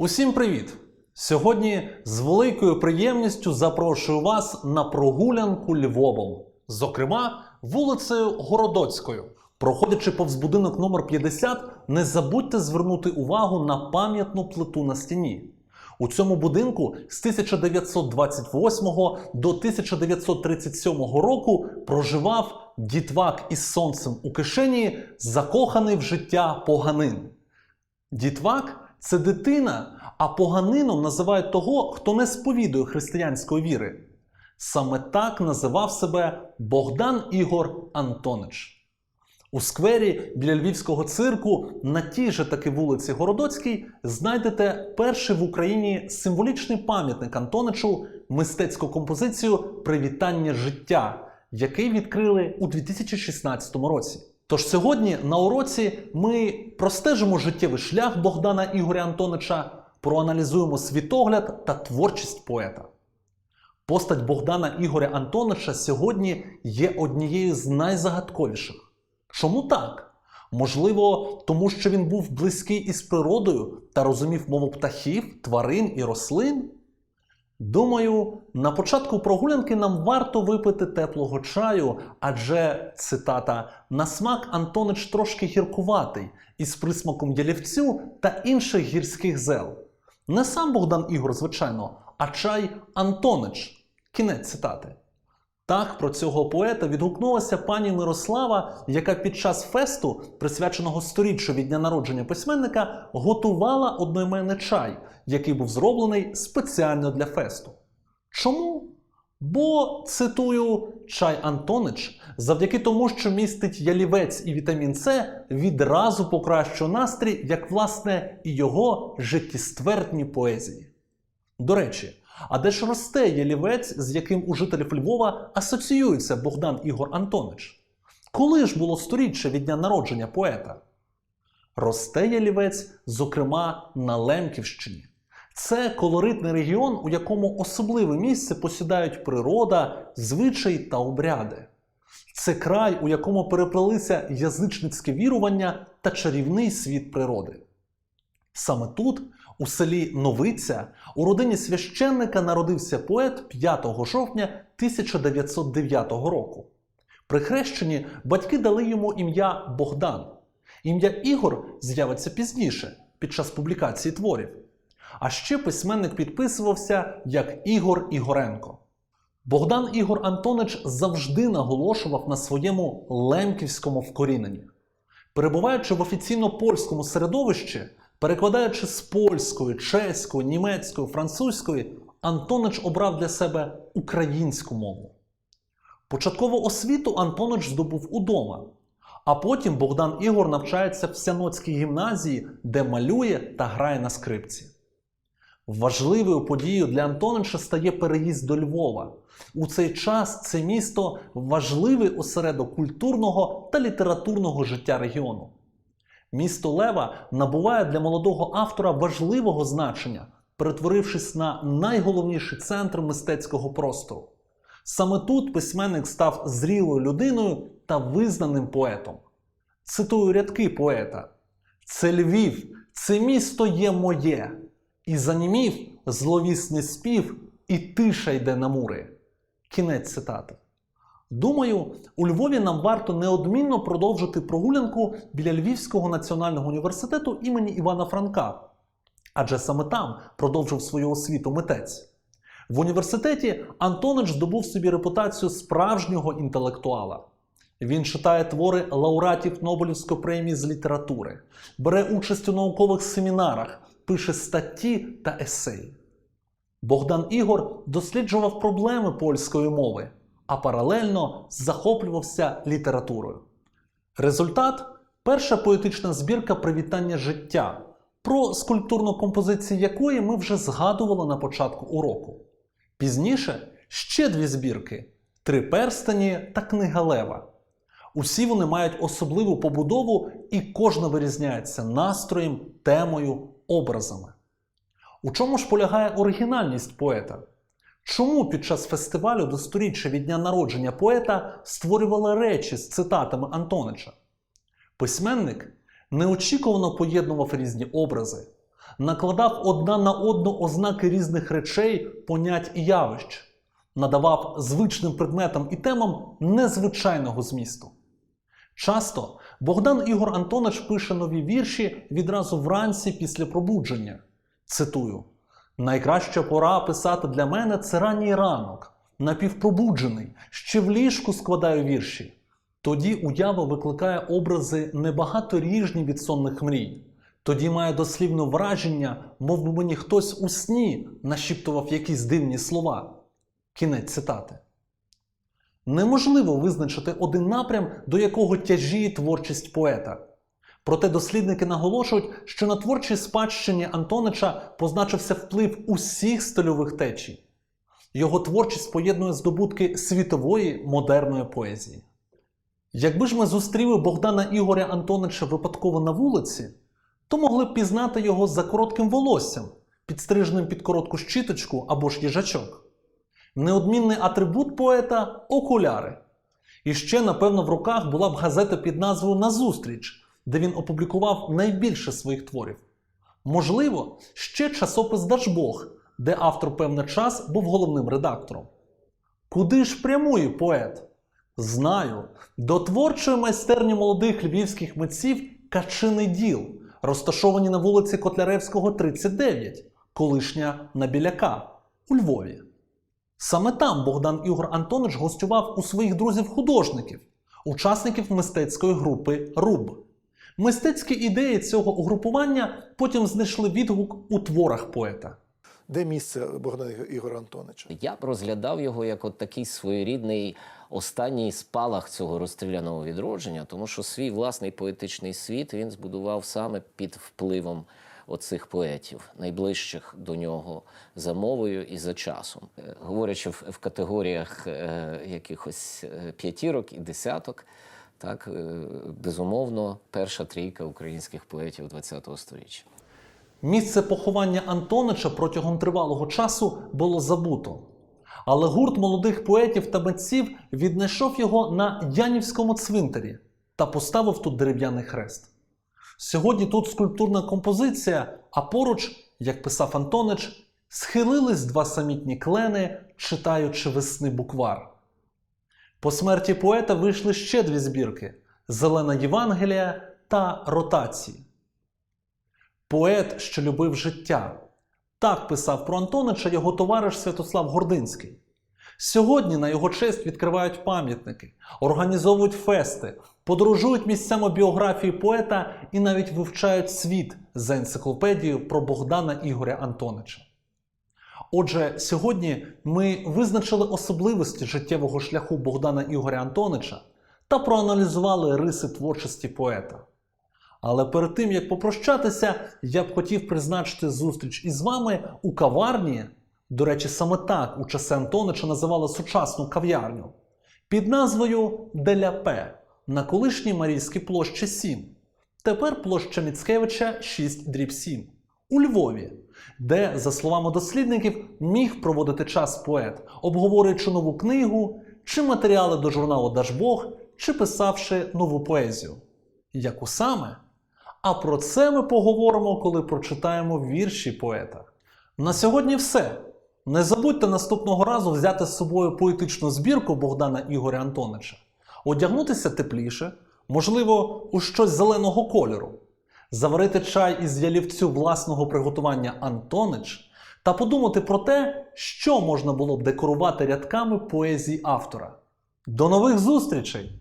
Усім привіт! Сьогодні з великою приємністю запрошую вас на прогулянку Львовом, зокрема вулицею Городоцькою. Проходячи повз будинок номер 50, не забудьте звернути увагу на пам'ятну плиту на стіні. У цьому будинку з 1928 до 1937 року проживав дітвак із сонцем у кишені, закоханий в життя поганин. Дітвак це дитина, а поганином називають того, хто не сповідує християнської віри. Саме так називав себе Богдан Ігор Антонич. У сквері біля львівського цирку на тій же таки вулиці Городоцькій знайдете перший в Україні символічний пам'ятник Антоничу мистецьку композицію Привітання життя, який відкрили у 2016 році. Тож сьогодні на уроці ми простежимо життєвий шлях Богдана Ігоря Антонича, проаналізуємо світогляд та творчість поета. Постать Богдана Ігоря Антонича сьогодні є однією з найзагадковіших. Чому так? Можливо, тому що він був близький із природою та розумів мову птахів, тварин і рослин? Думаю, на початку прогулянки нам варто випити теплого чаю, адже цитата на смак Антонич трошки гіркуватий із присмаком ялівцю та інших гірських зел. Не сам Богдан Ігор, звичайно, а чай Антонич. Кінець цитати. Так про цього поета відгукнулася пані Мирослава, яка під час фесту, присвяченого сторіччю від дня народження письменника, готувала одноіменний чай, який був зроблений спеціально для фесту. Чому? Бо, цитую, чай Антонич, завдяки тому, що містить ялівець і вітамін С, відразу покращує настрій, як власне і його життєствердні поезії. До речі, а де ж росте ялівець, з яким у жителів Львова асоціюється Богдан Ігор Антонич? Коли ж було сторіччя від дня народження поета? Росте ялівець, зокрема, на Лемківщині. Це колоритний регіон, у якому особливе місце посідають природа, звичаї та обряди. Це край, у якому переплелися язичницьке вірування та чарівний світ природи. Саме тут, у селі Новиця, у родині священника народився поет 5 жовтня 1909 року. При хрещенні батьки дали йому ім'я Богдан. Ім'я Ігор з'явиться пізніше, під час публікації творів. А ще письменник підписувався як Ігор Ігоренко. Богдан Ігор Антонич завжди наголошував на своєму лемківському вкоріненні. Перебуваючи в офіційно польському середовищі, перекладаючи з польської, чеської, німецької, французької, Антонич обрав для себе українську мову. Початкову освіту Антонич здобув удома, а потім Богдан Ігор навчається в Сяноцькій гімназії, де малює та грає на скрипці. Важливою подією для Антонича стає переїзд до Львова. У цей час це місто важливий осередок культурного та літературного життя регіону. Місто Лева набуває для молодого автора важливого значення, перетворившись на найголовніший центр мистецького простору. Саме тут письменник став зрілою людиною та визнаним поетом. Цитую рядки поета: Це Львів, це місто є моє, і занімів зловісний спів, і тиша йде на мури. Кінець цитати. Думаю, у Львові нам варто неодмінно продовжити прогулянку біля Львівського національного університету імені Івана Франка, адже саме там продовжив свою освіту митець. В університеті Антонич здобув собі репутацію справжнього інтелектуала. Він читає твори лауреатів Нобелівської премії з літератури, бере участь у наукових семінарах, пише статті та есеї. Богдан Ігор досліджував проблеми польської мови, а паралельно захоплювався літературою. Результат перша поетична збірка Привітання життя, про скульптурну композицію якої ми вже згадували на початку уроку. Пізніше ще дві збірки Три перстені та Книга Лева. Усі вони мають особливу побудову і кожна вирізняється настроєм, темою, образами. У чому ж полягає оригінальність поета? Чому під час фестивалю до сторіччя від дня народження поета створювали речі з цитатами Антонича? Письменник неочікувано поєднував різні образи, накладав одна на одну ознаки різних речей, понять і явищ, надавав звичним предметам і темам незвичайного змісту. Часто Богдан Ігор Антонович пише нові вірші відразу вранці після пробудження. Цитую: Найкраща пора писати для мене це ранній ранок, напівпробуджений, ще в ліжку складаю вірші. Тоді уява викликає образи небагаторіжні від сонних мрій. Тоді має дослівне враження, мов би мені хтось у сні нашіптував якісь дивні слова. Кінець цитати. Неможливо визначити один напрям, до якого тяжіє творчість поета. Проте дослідники наголошують, що на творчій спадщині Антонича позначився вплив усіх стильових течій. Його творчість поєднує здобутки світової модерної поезії. Якби ж ми зустріли Богдана Ігоря Антонича випадково на вулиці, то могли б пізнати його за коротким волоссям, підстриженим під коротку щіточку або ж їжачок. Неодмінний атрибут поета окуляри. І ще, напевно, в руках була б газета під назвою Назустріч, де він опублікував найбільше своїх творів. Можливо, ще часопис Дажбог, де автор певний час був головним редактором. Куди ж прямує поет? Знаю, до творчої майстерні молодих львівських митців Качиний діл, розташовані на вулиці Котляревського, 39, колишня Набіляка у Львові. Саме там Богдан Ігор Антонович гостював у своїх друзів-художників, учасників мистецької групи Руб. Мистецькі ідеї цього угрупування потім знайшли відгук у творах поета. Де місце Богдана Ігора Антоновича? Я б розглядав його як от такий своєрідний останній спалах цього розстріляного відродження, тому що свій власний поетичний світ він збудував саме під впливом оцих поетів, найближчих до нього за мовою і за часом. Е, Говорячи в, категоріях е, якихось е, п'ятірок і десяток, так безумовно, перша трійка українських поетів ХХ століття. Місце поховання Антонича протягом тривалого часу було забуто. Але гурт молодих поетів та митців віднайшов його на Янівському цвинтарі та поставив тут дерев'яний хрест. Сьогодні тут скульптурна композиція, а поруч, як писав Антонич, схилились два самітні клени, читаючи весни буквар. По смерті поета вийшли ще дві збірки: Зелена Євангелія та Ротації. Поет, що любив життя. Так писав про Антонича його товариш Святослав Гординський. Сьогодні на його честь відкривають пам'ятники, організовують фести, подорожують місцями біографії поета і навіть вивчають світ за енциклопедією про Богдана Ігоря Антонича. Отже, сьогодні ми визначили особливості життєвого шляху Богдана Ігоря Антонича та проаналізували риси творчості поета. Але перед тим як попрощатися, я б хотів призначити зустріч із вами у каварні. До речі, саме так у часи Антонича називали сучасну кав'ярню під назвою Деляпе на колишній Марійській площі 7. Тепер площа Міцкевича 6 дріб 7 у Львові, де, за словами дослідників, міг проводити час поет, обговорюючи нову книгу, чи матеріали до журналу Дажбог, чи писавши нову поезію. Яку саме? А про це ми поговоримо, коли прочитаємо вірші поета. На сьогодні все. Не забудьте наступного разу взяти з собою поетичну збірку Богдана Ігоря Антонича, одягнутися тепліше, можливо, у щось зеленого кольору, заварити чай із ялівцю власного приготування Антонич та подумати про те, що можна було б декорувати рядками поезії автора. До нових зустрічей!